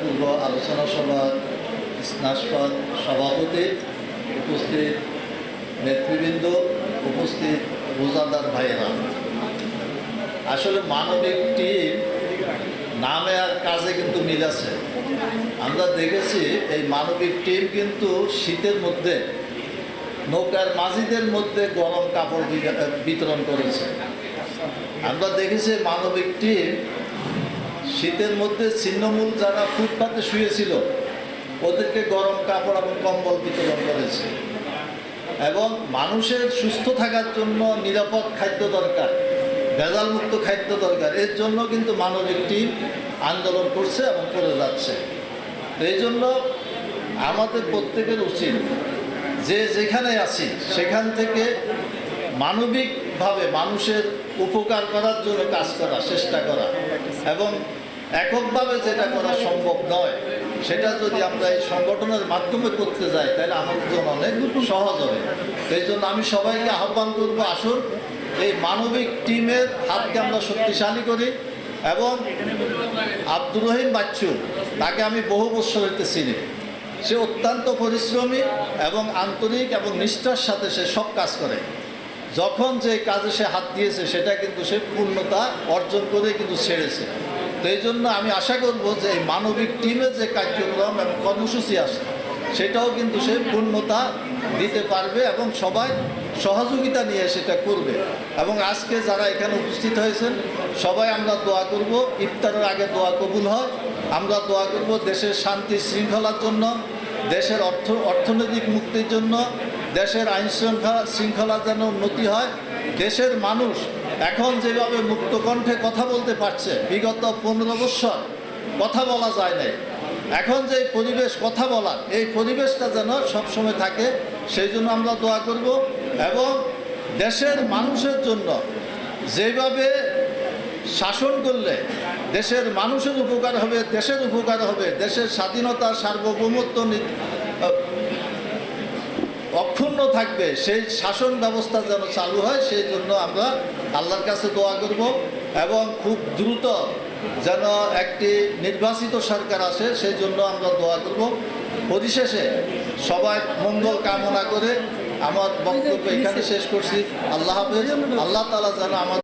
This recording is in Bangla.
পূর্ব আলোচনা সভার স্নাসপাত সভাপতি উপস্থিত নেতৃবৃন্দ, উপস্থিত রোজাদার ভাইয়েরা। আসলে মানবিক টিম নামে আর কাজে কিন্তু মিল আছে। আমরা দেখেছি এই মানবিক টিম কিন্তু শীতের মধ্যে, নৌকার মাঝিদের মধ্যে গরম কাপড় বিতরণ করেছে। আমরা দেখেছি মানবিক টিম শীতের মধ্যে ছিন্নমূল যারা ফুটপাতে শুয়েছিল, ওদেরকে গরম কাপড় এবং কম্বল বিতরণ করেছে এবং মানুষের সুস্থ থাকার জন্য নিরাপদ খাদ্য দরকার, ভেজালমুক্ত খাদ্য দরকার। এর জন্য কিন্তু মানব একটি আন্দোলন করছে এবং করে যাচ্ছে। এই জন্য আমাদের প্রত্যেকের উচিত যে যেখানে আছি, সেখান থেকে মানবিকভাবে মানুষের উপকার করার জন্য কাজ করা, চেষ্টা করা। এবং এককভাবে যেটা করা সম্ভব নয়, সেটা যদি আমরা এই সংগঠনের মাধ্যমে করতে যাই, তাহলে আমাদের জন্য অনেক সহজ হবে। সেই জন্য আমি সবাইকে আহ্বান করব, আসুন, এই মানবিক টিমের হাতকে আমরা শক্তিশালী করি এবং আব্দুর রহিম বাচ্চু, তাকে আমি বহু বছর হইতে চিনি। সে অত্যন্ত পরিশ্রমী এবং আন্তরিক এবং নিষ্ঠার সাথে সে সব কাজ করে। যখন যে কাজে সে হাত দিয়েছে, সেটা কিন্তু সে পূর্ণতা অর্জন করে কিন্তু ছেড়েছে। তো এই জন্য আমি আশা করব যে এই মানবিক টিমে যে কার্যক্রম এবং কর্মসূচি আছে, সেটাও কিন্তু সে পূর্ণতা দিতে পারবে এবং সবাই সহযোগিতা নিয়ে সেটা করবে। এবং আজকে যারা এখানে উপস্থিত হয়েছেন, সবাই আমরা দোয়া করব, ইফতারের আগে দোয়া কবুল হয়। আমরা দোয়া করব দেশের শান্তি শৃঙ্খলার জন্য, দেশের অর্থ, অর্থনৈতিক মুক্তির জন্য, দেশের আইন শৃঙ্খলা শৃঙ্খলা যেন উন্নতি হয়। দেশের মানুষ এখন যেভাবে মুক্ত কণ্ঠে কথা বলতে পারছে, বিগত পনেরো বৎসর কথা বলা যায় নাই। এখন যে পরিবেশ কথা বলার, এই পরিবেশটা যেন সবসময় থাকে, সেই জন্য আমরা দোয়া করব এবং দেশের মানুষের জন্য যেভাবে শাসন করলে দেশের মানুষের উপকার হবে, দেশের উপকার হবে, দেশের স্বাধীনতা সার্বভৌমত্ব অক্ষুণ্ণ থাকবে, সেই শাসন ব্যবস্থা যেন চালু হয়, সেই জন্য আমরা আল্লাহর কাছে দোয়া করব এবং খুব দ্রুত যেন একটি নির্বাচিত সরকার আসে, সেই জন্য আমরা দোয়া করব। পরিশেষে সবাই মঙ্গল কামনা করে আমার বক্তব্য এখানে শেষ করছি। আল্লাহ হাফেজ, আল্লাহ তালা যেন আমাদের